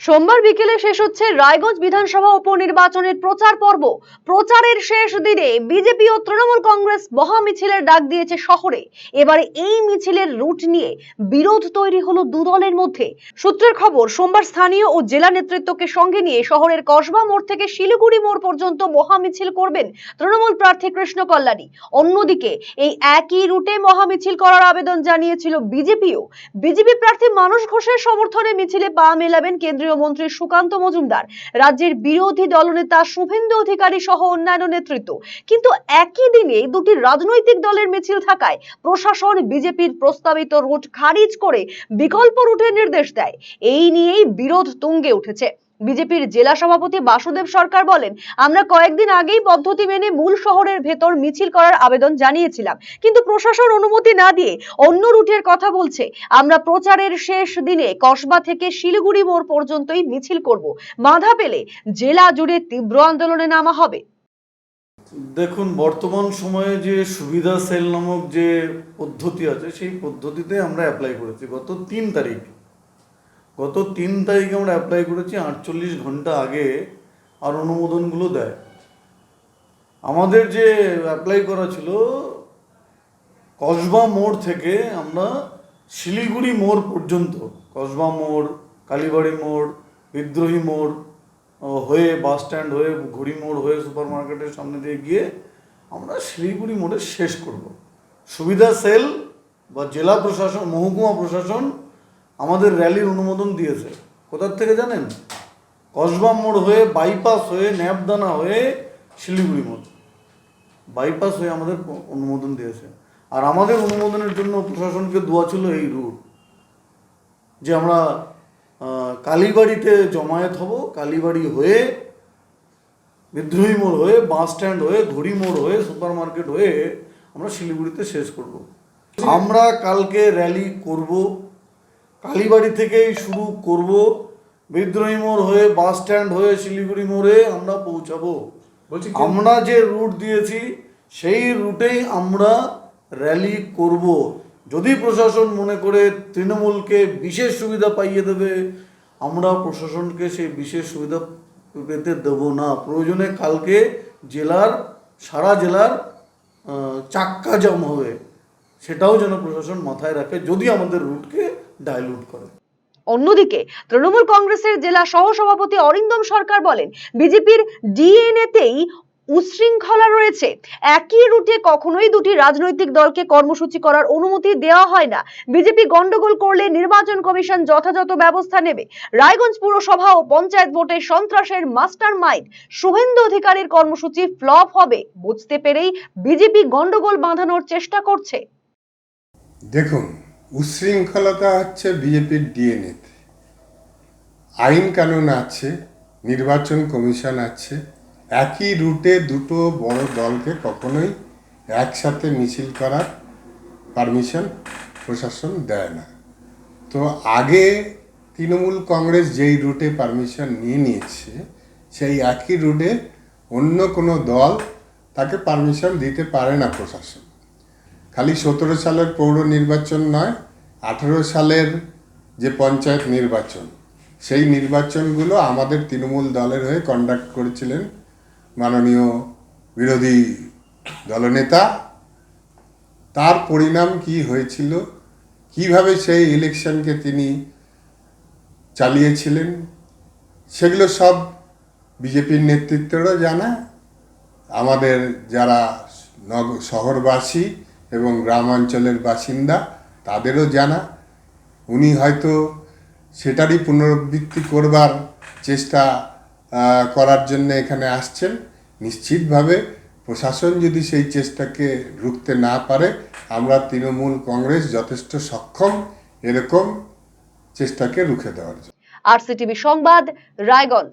সোমবার বিকেলে শেষ হচ্ছে রায়গঞ্জ বিধানসভা উপনির্বাচনের প্রচার পর্ব। প্রচারের শেষ দিনে বিজেপি ও তৃণমূল কংগ্রেস মহা মিছিলের ডাক দিয়েছে শহরে। এবারে এই মিছিলের রুট নিয়ে বিরোধ তৈরি হলো দু দলের মধ্যে। সূত্রের খবর, সোমবার স্থানীয় ও জেলা নেতৃত্বকে সঙ্গে নিয়ে শহরের কসবা মোড় থেকে শিলিগুড়ি মোড় পর্যন্ত মহা মিছিল করবেন তৃণমূল প্রার্থী কৃষ্ণ কল্যাণী। অন্যদিকে, এই একই রুটে মহা মিছিল করার আবেদন জানিয়েছিল বিজেপিও। বিজেপি প্রার্থী মানুষ ঘোষের সমর্থনে মিছিলে পা মেলাবেন কেন্দ্রীয় মন্ত্রী সুকান্ত মজুমদার, রাজ্যের বিরোধী দলনেতা শুভেন্দু অধিকারী সহ অন্যান্য নেতৃত্ব। কিন্তু একই দিনে দুটি রাজনৈতিক দলের মিছিল থাকায় প্রশাসন বিজেপির প্রস্তাবিত রুট খারিজ করে বিকল্প রুটের নির্দেশ দেয়। এই নিয়েই বিরোধ তুঙ্গে উঠেছে। বিজেপির জেলা সভাপতি বাসুদেব সরকার বলেন, আমরা কয়েকদিন আগেই পদ্ধতি মেনে মূল শহরের ভেতর মিছিল করার আবেদন জানিয়েছিলাম। কিন্তু প্রশাসন অনুমতি না দিয়ে অন্য রুটের কথা বলছে, আমরা প্রচারের শেষ দিনে কসবা থেকে শিলিগুড়ি মোড় পর্যন্তই মিছিল করব। বাধা পেলে জেলা জুড়ে তীব্র আন্দোলনে নামা হবে। দেখুন, বর্তমান সময়ে যে সুবিধা সেল নামক যে পদ্ধতি আছে, সেই পদ্ধতিতে আমরা অ্যাপ্লাই করেছি। গত তিন তারিখ গত তিন তারিখে আমরা অ্যাপ্লাই করেছি, আটচল্লিশ ঘণ্টা আগে আর অনুমোদনগুলো দেয়। আমাদের যে অ্যাপ্লাই করা ছিল, কসবা মোড় থেকে আমরা শিলিগুড়ি মোড় পর্যন্ত, কসবা মোড়, কালীবাড়ি মোড়, বিদ্রোহী মোড় হয়ে বাস স্ট্যান্ড হয়ে, ঘুড়ি মোড় হয়ে সুপার মার্কেটের সামনে দিয়ে গিয়ে আমরা শিলিগুড়ি মোড়ে শেষ করব। সুবিধা সেল বা জেলা প্রশাসন, মহকুমা প্রশাসন আমাদের র্যালির অনুমোদন দিয়েছে। কোথার থেকে জানেন? কসবা মোড় হয়ে, বাইপাস হয়ে, ন্যাপদানা হয়ে, শিলিগুড়ি মোড়। বাইপাস হয়ে আমাদের অনুমোদন দিয়েছে। আর আমাদের অনুমোদনের জন্য প্রশাসনকে দোয়া ছিল এই রুট। যে আমরা কালীবাড়িতে জমায়েত হব, কালীবাড়ি হয়ে, বিদ্রোহী মোড় হয়ে, বাস স্ট্যান্ড হয়ে, ঘড়ি মোড় হয়ে, সুপার মার্কেট হয়ে আমরা শিলিগুড়িতে শেষ করব। আমরা কালকে র্যালি করব। কালীবাড়ি থেকেই শুরু করব। বিদ্রোহী মোড় হয়ে বাস স্ট্যান্ড হয়ে শিলিগুড়ি মোড়ে আমরা পৌঁছাবো। বলছি আমরা যে রুট দিয়েছি সেই রুটেই আমরা র্যালি করব। যদি প্রশাসন মনে করে তৃণমূলকে বিশেষ সুবিধা পাইয়ে দেবে আমরা প্রশাসনকে সেই বিশেষ সুবিধা পেতে দেব না। প্রয়োজনে কালকে জেলার সারা জেলার চাক্কা জাম হবে। সেটাও যেন প্রশাসন মাথায় রাখে যদি আমাদের রুটকে ডাইলুট করে। অন্যদিকে তৃণমূল কংগ্রেসের জেলা সহসভাপতি অরিন্দম সরকার বলেন বিজেপির ডিএনএ তেই উশৃঙ্খলা রয়েছে। একই রুটে কখনোই দুটি রাজনৈতিক দলকে কর্মসূচি করার অনুমতি দেওয়া হয় না। বিজেপি গন্ডগোল করলে নির্বাচন কমিশন যথাযথ ব্যবস্থা নেবে। রায়গঞ্জ পুরসভা ও পঞ্চায়েত ভোটে সন্ত্রাসের মাস্টার মাইন্ড শুভেন্দু অধিকারীর কর্মসূচি ফ্লপ হবে বুঝতে পেরেই বিজেপি গন্ডগোল বাঁধানোর চেষ্টা করছে। দেখুন উশৃঙ্খলতা হচ্ছে বিজেপির ডিএনএ আইন কানুন আছে, নির্বাচন কমিশন আছে, একই রুটে দুটো বড় দলকে কখনোই একসাথে মিছিল করার পারমিশন প্রশাসন দেয় না। তো আগে তৃণমূল কংগ্রেস যেই রুটে পারমিশন নিয়ে নিয়েছে, সেই একই রুটে অন্য কোনো দল তাকে পারমিশন দিতে পারে না প্রশাসন। খালি সতেরো সালের পৌর নির্বাচন নয়, আঠেরো সালের যে পঞ্চায়েত নির্বাচন, সেই নির্বাচনগুলো আমাদের তৃণমূল দলের হয়ে কন্ডাক্ট করেছিলেন মাননীয় বিরোধী দলনেতা। তার পরিণাম কি হয়েছিল? কীভাবে সেই ইলেকশনকে তিনি চালিয়েছিলেন? সেগুলো সব বিজেপির নেতৃত্বেরও জানা। আমাদের যারা শহরবাসী এবং গ্রাম অঞ্চলের বাসিন্দা, তাদেরও জানা। উনি হয়তো সেটারই পুনরাবৃত্তি করবার চেষ্টা করার জন্য এখানে আসছেন। নিশ্চিতভাবে প্রশাসন যদি সেই চেষ্টাকে রুখতে না পারে, আমরা তৃণমূল কংগ্রেস যথেষ্ট সক্ষম এরকম চেষ্টাকে রুখে দেওয়ার জন্য। আরসিটিভি সংবাদ, রায়গঞ্জ।